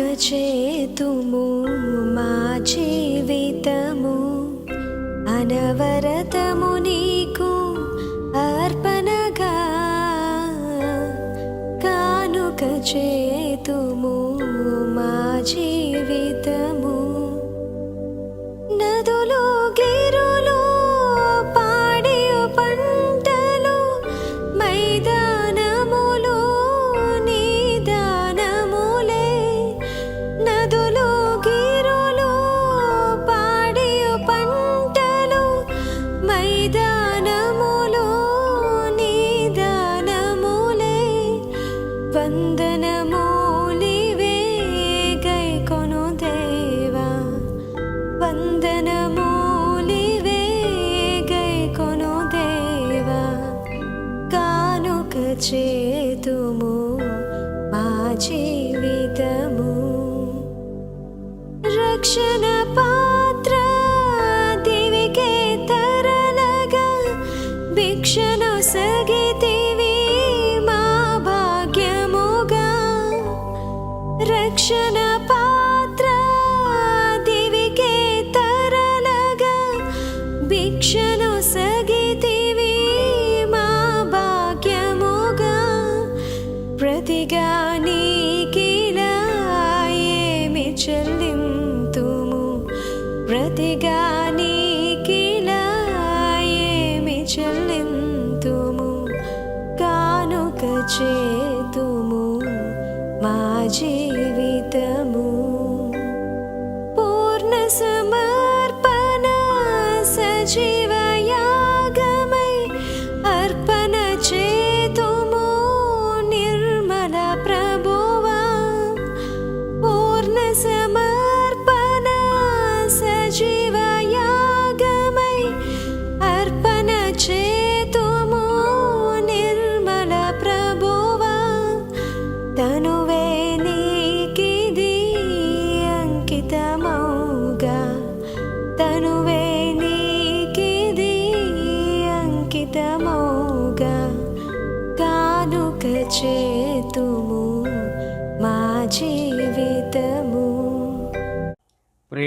చేతుము మా జీవితము. అనవరతము నీకు అర్పణగా. కానుక చేతుము మా జీవితము.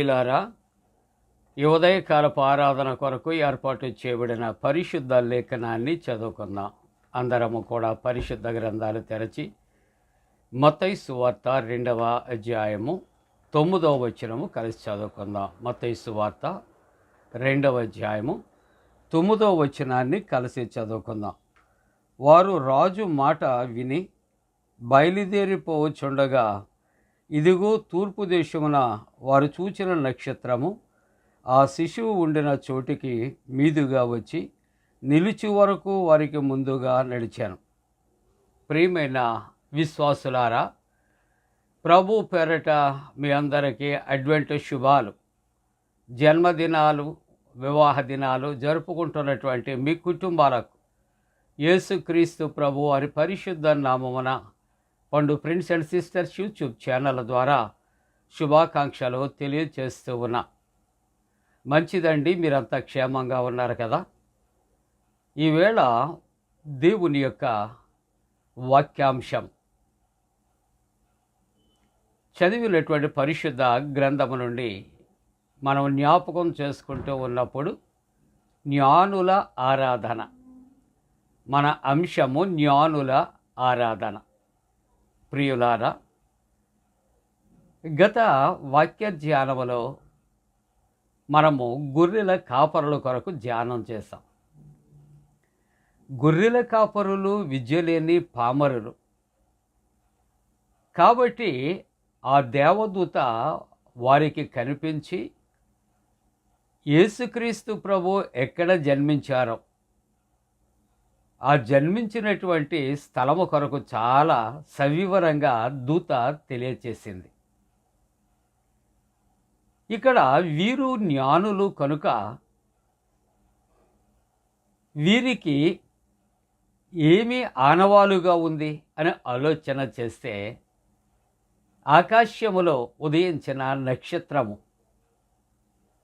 ప్రియులారా ఈ ఉదయకాలపు ఆరాధన కొరకు ఏర్పాటు చేయబడిన పరిశుద్ధ లేఖనాన్ని చదువుకుందాం. అందరము కూడా పరిశుద్ధ గ్రంథాలు తెరచి మత్తయి సువార్త రెండవ అధ్యాయము తొమ్మిదవ వచనము కలిసి చదువుకుందాం. మత్తయి సువార్త రెండవ అధ్యాయము తొమ్మిదవ వచనాన్ని కలిసి చదువుకుందాం. వారు రాజు మాట విని బయలుదేరిపోవచ్చుండగా ఇదిగో తూర్పు దేశమున వారు చూచిన నక్షత్రము ఆ శిశువు ఉండిన చోటికి మీదుగా వచ్చి నిలిచి వరకు వారికి ముందుగా నడిచాను. ప్రియమైన విశ్వాసులారా ప్రభు పేరట మీ అందరికీ అడ్వెంట్ శుభాలు. జన్మదినాలు వివాహ దినాలు జరుపుకుంటున్నటువంటి మీ కుటుంబాలకు యేసుక్రీస్తు ప్రభు వారి పరిశుద్ధ నామమున పండు friends and sisters YouTube channel ద్వారా శుభాకాంక్షలు తెలియజేస్తూ ఉన్నా. మంచిదండి మీరంతా క్షేమంగా ఉన్నారు కదా? ఈవేళ దేవుని యొక్క వాక్యాంశం. చదివినటువంటి పరిశుద్ధ గ్రంథము నుండి మనం జ్ఞాపకం చేసుకుంటూ ఉన్నప్పుడు జ్ఞానుల ఆరాధన. మన అంశము జ్ఞానుల ఆరాధన. ప్రియులారా గత వాక్య ధ్యానములో మనము గొర్రెల కాపరుల కొరకు ధ్యానం చేస్తాం గొర్రెల కాపరులు విద్యలేని పామరులు. కాబట్టి ఆ దేవదూత వారికి కనిపించి యేసుక్రీస్తు ప్రభు ఎక్కడ జన్మించారో ఆ జన్మించినటువంటి స్థలము కొరకు చాలా సవివరంగా దూత తెలియచేసింది. ఇక్కడ వీరు జ్ఞానులు కనుక వీరికి ఏమి ఆనవాలుగా ఉంది అని ఆలోచన చేస్తే ఆకాశములో ఉదయించిన నక్షత్రము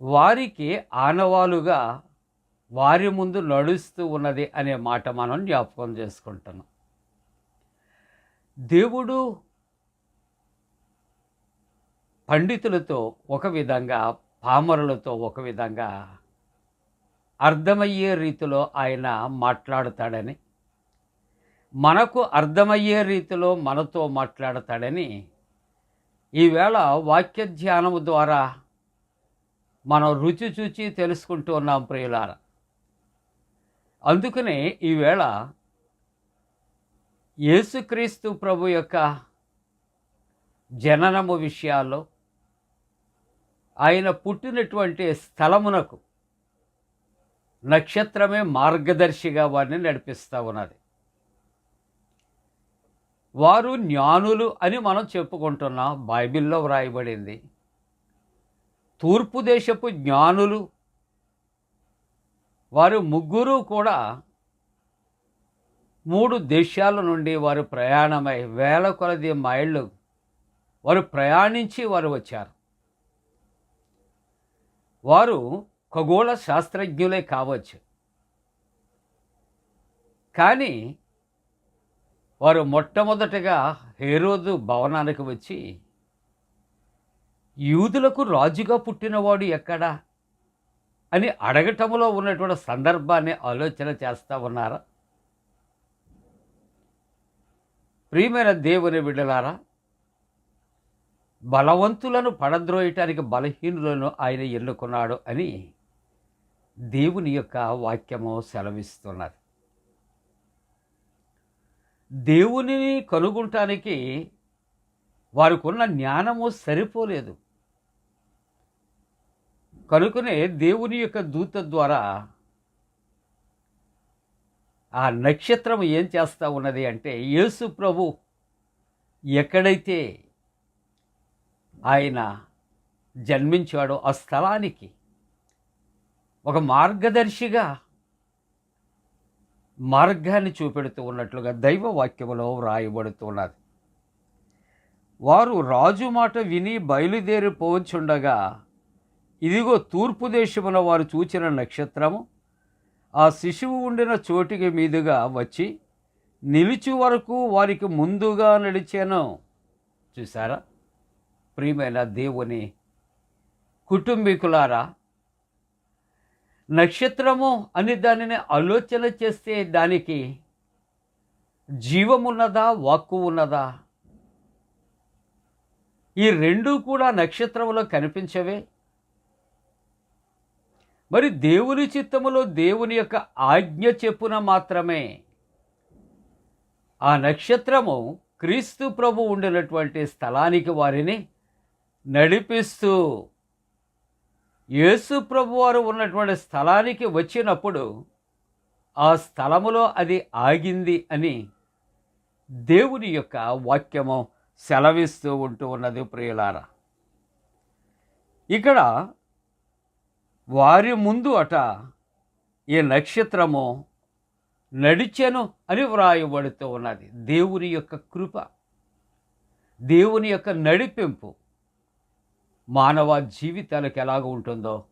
వారికి ఆనవాలుగా వారి ముందు నడుస్తూ ఉన్నది అనే మాట మనం జ్ఞాపకం చేసుకుంటున్నాం. దేవుడు పండితులతో ఒక విధంగా పామరులతో ఒక విధంగా అర్థమయ్యే రీతిలో ఆయన మాట్లాడతాడని మనకు అర్థమయ్యే రీతిలో మనతో మాట్లాడతాడని ఈవేళ వాక్య ధ్యానము ద్వారా మనం రుచి చూచి తెలుసుకుంటూ ఉన్నాం ప్రియులారా. అందుకనే ఈవేళ యేసుక్రీస్తు ప్రభు యొక్క జననము విషయాల్లో ఆయన పుట్టినటువంటి స్థలమునకు నక్షత్రమే మార్గదర్శిగా వారిని నడిపిస్తూ ఉన్నది. వారు జ్ఞానులు అని మనం చెప్పుకుంటున్నాం. బైబిల్లో వ్రాయబడింది. తూర్పు దేశపు జ్ఞానులు వారు ముగ్గురు కూడా మూడు దేశాల నుండి వారు ప్రయాణమై వేల కొలది మైళ్ళు వారు ప్రయాణించి వారు వచ్చారు. వారు ఖగోళ శాస్త్రజ్ఞులే కావచ్చు. కానీ వారు మొట్టమొదటగా హేరోదు భవనానికి వచ్చి యూదులకు రాజుగా పుట్టినవాడు ఎక్కడా? అని అడగటంలో ఉన్నటువంటి సందర్భాన్ని ఆలోచన చేస్తూ ఉన్నారా? ప్రియమైన దేవుని బిడ్డలారా బలవంతులను పడద్రోయటానికి బలహీనులను ఆయన ఎన్నుకున్నాడు అని దేవుని యొక్క వాక్యము సెలవిస్తున్నది. దేవునిని కనుగొనటానికి వారికున్న జ్ఞానము సరిపోలేదు. కనుకనే దేవుని యొక్క దూత ద్వారా ఆ నక్షత్రం ఏం చేస్తూ ఉన్నది అంటే యేసు ప్రభు ఎక్కడైతే ఆయన జన్మించాడో ఆ స్థలానికి ఒక మార్గదర్శిగా మార్గాన్ని చూపెడుతూ ఉన్నట్లుగా దైవ వాక్యములో వ్రాయబడుతున్నది వారు రాజు మాట విని బయలుదేరి పోవచ్చుండగా ఇదిగో తూర్పు దేశమున వారు చూచిన నక్షత్రము ఆ శిశువు ఉండిన చోటికి మీదుగా వచ్చి నిలిచి వరకు వారికి ముందుగా నడిచాను. చూసారా ప్రియమైన దేవుని కుటుంబీకులారా నక్షత్రము అని దానిని ఆలోచన చేస్తే దానికి జీవమున్నదా వాక్కు ఉన్నదా? ఈ రెండు కూడా నక్షత్రములో కనిపించవే. మరి దేవుని చిత్తములో దేవుని యొక్క ఆజ్ఞ చెప్పున మాత్రమే ఆ నక్షత్రము క్రీస్తు ప్రభు ఉండినటువంటి స్థలానికి వారిని నడిపిస్తూ యేసు ప్రభు వారు ఉన్నటువంటి స్థలానికి వచ్చినప్పుడు ఆ స్థలములో అది ఆగింది అని దేవుని యొక్క వాక్యము సెలవిస్తూ ఉంటూ ఉన్నది ప్రియులారా. ఇక్కడ వారి ముందు అట ఈ నక్షత్రము నడిచెను అని వ్రాయబడుతూ ఉన్నది. దేవుని యొక్క కృప దేవుని యొక్క నడిపింపు మానవ జీవితాలకు ఎలాగ ఉంటుందో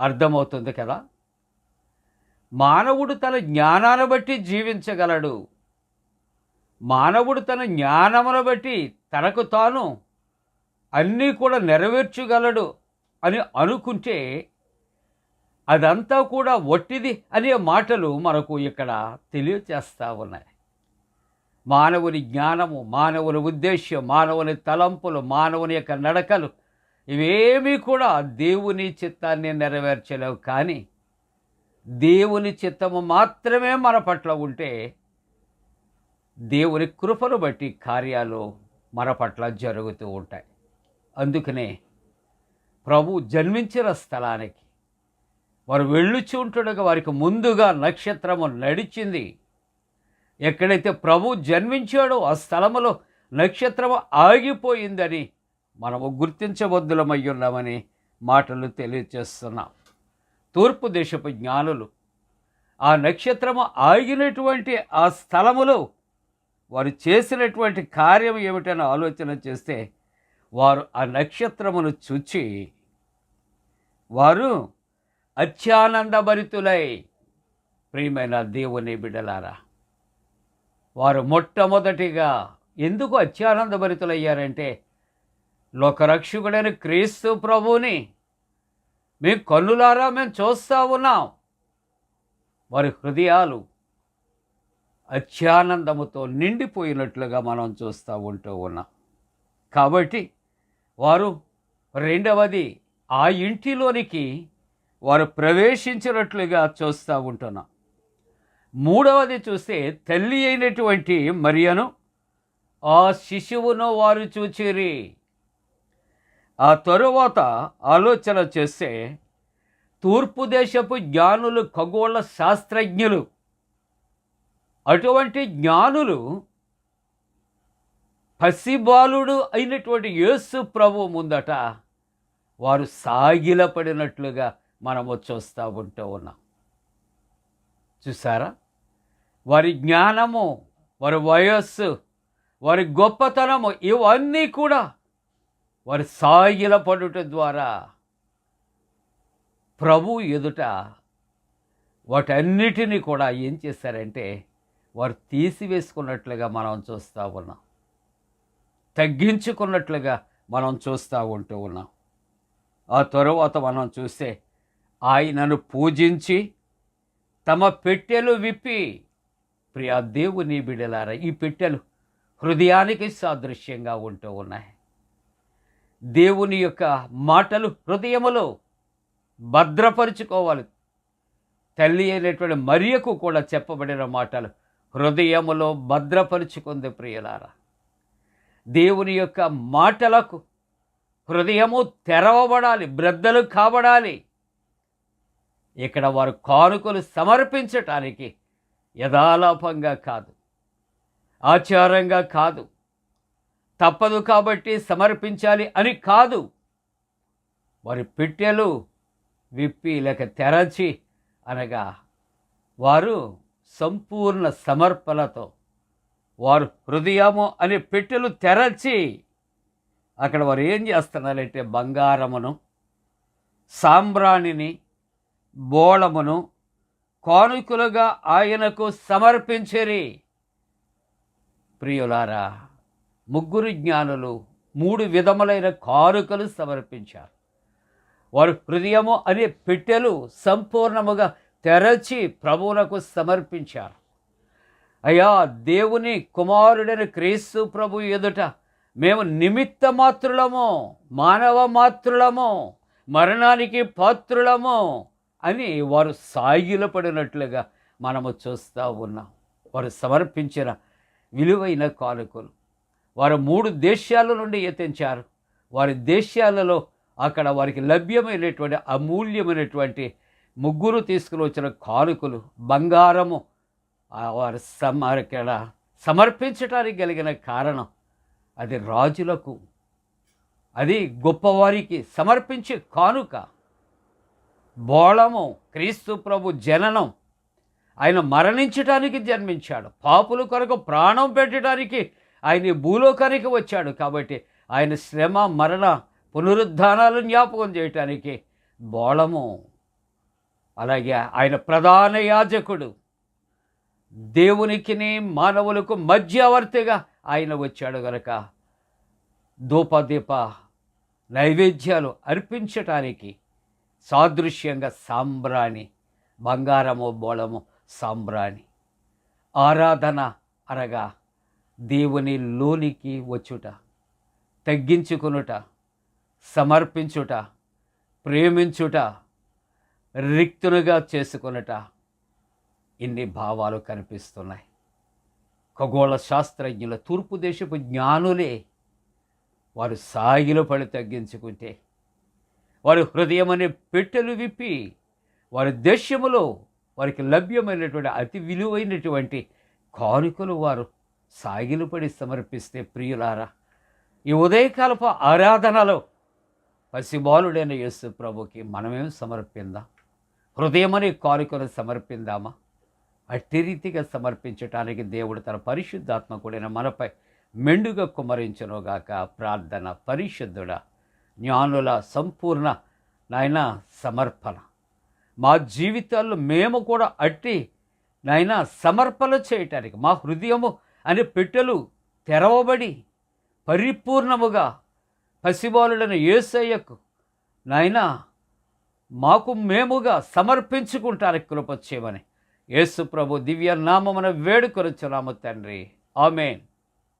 అర్థమవుతుంది కదా? మానవుడు తన జ్ఞానాన్ని బట్టి జీవించగలడు. మానవుడు తన జ్ఞానమును బట్టి తనకు తాను అన్నీ కూడా నెరవేర్చగలడు అని అనుకుంటే అదంతా కూడా ఒట్టిది అనే మాటలు మనకు ఇక్కడ తెలియచేస్తూ ఉన్నాయి. మానవుని జ్ఞానము మానవుని ఉద్దేశ్యం మానవుని తలంపులు మానవుని యొక్క నడకలు ఇవేమీ కూడా దేవుని చిత్తాన్ని నెరవేర్చలేవు. కానీ దేవుని చిత్తము మాత్రమే మన పట్ల ఉంటే దేవుని కృపను బట్టి కార్యాలు మన పట్ల జరుగుతూ ఉంటాయి. అందుకనే ప్రభు జన్మించిన స్థలానికి వారు వెళ్ళుచు ఉంటుండగా వారికి ముందుగా నక్షత్రము నడిచింది. ఎక్కడైతే ప్రభు జన్మించాడో ఆ స్థలములో నక్షత్రం ఆగిపోయిందని మనము గుర్తించబద్దులమై ఉన్నామని మాటలు తెలియచేస్తున్నాం. తూర్పు దేశపు జ్ఞానులు ఆ నక్షత్రము ఆగినటువంటి ఆ స్థలములో వారు చేసినటువంటి కార్యం ఏమిటని ఆలోచన చేస్తే వారు ఆ నక్షత్రమును చూచి వారు అత్యానందభరితులై. ప్రియమైన దేవుని బిడ్డలారా వారు మొట్టమొదటిగా ఎందుకు అత్యానందభరితులయ్యారంటే లోకరక్షకుడైన క్రీస్తు ప్రభువుని మేము కన్నులారా మేము చూస్తూ ఉన్నాం. వారి హృదయాలు అత్యానందముతో నిండిపోయినట్లుగా మనం చూస్తూ ఉంటూ ఉన్నాం. కాబట్టి వారు రెండవది ఆ ఇంటిలోనికి వారు ప్రవేశించినట్లుగా చూస్తూ ఉంటున్నాం. మూడవది చూస్తే తల్లి అయినటువంటి మరియను ఆ శిశువును వారు చూచిరి. ఆ తరువాత ఆలోచన చేస్తే తూర్పు దేశపు జ్ఞానులు ఖగోళ శాస్త్రజ్ఞులు అటువంటి జ్ఞానులు పసిబాలుడు అయినటువంటి యేసు ప్రభు ముందట వారు సాగిలపడినట్లుగా మనము చూస్తూ ఉంటూ ఉన్నాం. చూసారా వారి జ్ఞానము వారి వయస్సు వారి గొప్పతనము ఇవన్నీ కూడా వారి సాగిలపడుట ద్వారా ప్రభు ఎదుట వాటన్నిటినీ కూడా ఏం చేశారంటే వారు తీసివేసుకున్నట్లుగా మనం చూస్తూ ఉన్నాం. తగ్గించుకున్నట్లుగా మనం చూస్తూ ఉంటూ ఉన్నాం. ఆ తరువాత మనం చూస్తే ఆయనను పూజించి తమ పెట్టెలు విప్పి ప్రియా దేవుని బిడలారా ఈ పెట్టెలు హృదయానికి సాదృశ్యంగా ఉంటూ ఉన్నాయి. దేవుని యొక్క మాటలు హృదయములో భద్రపరుచుకోవాలి. తల్లి అయినటువంటి మరియకు కూడా చెప్పబడిన మాటలు హృదయములో భద్రపరుచుకుంది ప్రియులారా. దేవుని యొక్క మాటలకు హృదయము తెరవబడాలి బ్రద్దలు కాబడాలి ఇక్కడ వారు కానుకలు సమర్పించటానికి యథాలాపంగా కాదు ఆచారంగా కాదు తప్పదు కాబట్టి సమర్పించాలి అని కాదు. వారి పెట్టెలు విప్పి లేక తెరచి అనగా వారు సంపూర్ణ సమర్పణతో వారు హృదయము అనే పెట్టెలు తెరచి అక్కడ వారు ఏం చేస్తున్నారంటే బంగారమును సాంబ్రాణిని బోళమును కానుకలుగా ఆయనకు సమర్పించిరి. ప్రియులారా ముగ్గురు జ్ఞానులు మూడు విధములైన కానుకలు సమర్పించారు. వారు హృదయము అనే పెట్టెలు సంపూర్ణముగా తెరచి ప్రభువులకు సమర్పించారు. అయ్యా దేవుని కుమారుడైన క్రీస్తు ప్రభు ఎదుట మేము నిమిత్త మాత్రులము మానవ మాత్రులము మరణానికి పాత్రులము అని వారు సాగిలపడినట్లుగా మనము చూస్తూ ఉన్నాం. వారు సమర్పించిన విలువైన కానుకలు. వారు మూడు దేశాల నుండి యత్నించారు వారి దేశాలలో అక్కడ వారికి లభ్యమైనటువంటి అమూల్యమైనటువంటి ముగ్గురు తీసుకుని వచ్చిన కానుకలు బంగారము వారు సమర్కడ సమర్పించడానికి కలిగిన కారణం అది రాజులకు. అది గొప్పవారికి సమర్పించే కానుక. బోళము క్రీస్తు ప్రభు జననం. ఆయన మరణించటానికి జన్మించాడు. పాపుల కొరకు ప్రాణం పెట్టడానికి ఆయన భూలోకానికి వచ్చాడు కాబట్టి ఆయన శ్రమ మరణ పునరుద్ధానాలు జ్ఞాపకం చేయటానికి బోళము. అలాగే ఆయన ప్రధాన యాజకుడు. దేవునికిని మానవులకు మధ్యవర్తిగా ఆయన వచ్చాడు గనక. ధూపదీప నైవేద్యాలు అర్పించటానికి సాదృశ్యంగా సాంబ్రాణి బంగారము బోళము సాంబ్రాణి. ఆరాధన అనగా దేవుని లోనికి వచ్చుట తగ్గించుకునుట సమర్పించుట ప్రేమించుట రిక్తునుగా చేసుకొనుట. ఇన్ని భావాలు కనిపిస్తున్నాయి. ఖగోళ శాస్త్రజ్ఞుల తూర్పు దేశపు జ్ఞానులే వారు సాగిలో పడి తగ్గించుకుంటే వారి హృదయం అనే పెట్టెలు విప్పి వారి దేశములో వారికి లభ్యమైనటువంటి అతి విలువైనటువంటి కానుకలు వారు సాగిలుపడి సమర్పిస్తే ప్రియులారా ఈ ఉదయకాలపు ఆరాధనలో పసిబాలుడైన యేసు ప్రభుకి మనమేం సమర్పిందాం? హృదయమని కానుకలు సమర్పిందామా? అట్టి రీతిగా సమర్పించటానికి దేవుడు తన పరిశుద్ధాత్మ కూడిన మనపై మెండుగా కుమరించనుగాక ప్రార్థన పరిశుద్ధుడ. జ్ఞానుల సంపూర్ణ నాయన సమర్పణ. మా జీవితాల్లో మేము కూడా అట్టి నాయన సమర్పణ చేయటానికి మా హృదయము అనే పెట్టెలు తెరవబడి పరిపూర్ణముగా పసిబాలుడైన యేసయ్యకు నాయనా మాకు మేముగా సమర్పించుకుంటానికి కృప చేయమని. యేసు ప్రభు దివ్య నామమున వేడుకొరుచున్నాము తండ్రి. ఆమెన్.